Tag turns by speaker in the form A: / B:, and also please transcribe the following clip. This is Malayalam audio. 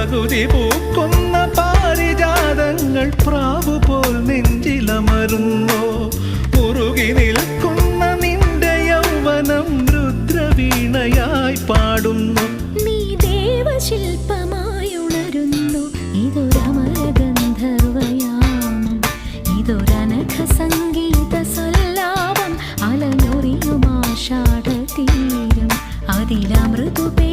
A: പകുതി പൂക്കുന്ന പാരിജാതങ്ങൾ പ്രാവു പോൽ നെഞ്ചിലമരുന്നോ. മുറുകി നിൽക്കുന്ന നിന്റെ യൗവനം രുദ്രവീണയായി പാടുന്നു.
B: നീ ദേവശില്പമായി ഉണരുന്നു ഇതൊരമരഗന്ധർവയാമം. ഇതൊരനഘ സംഗീത സല്ലാപം അലനൊറിയും ആഷാഢ അതിലമൃതുപേ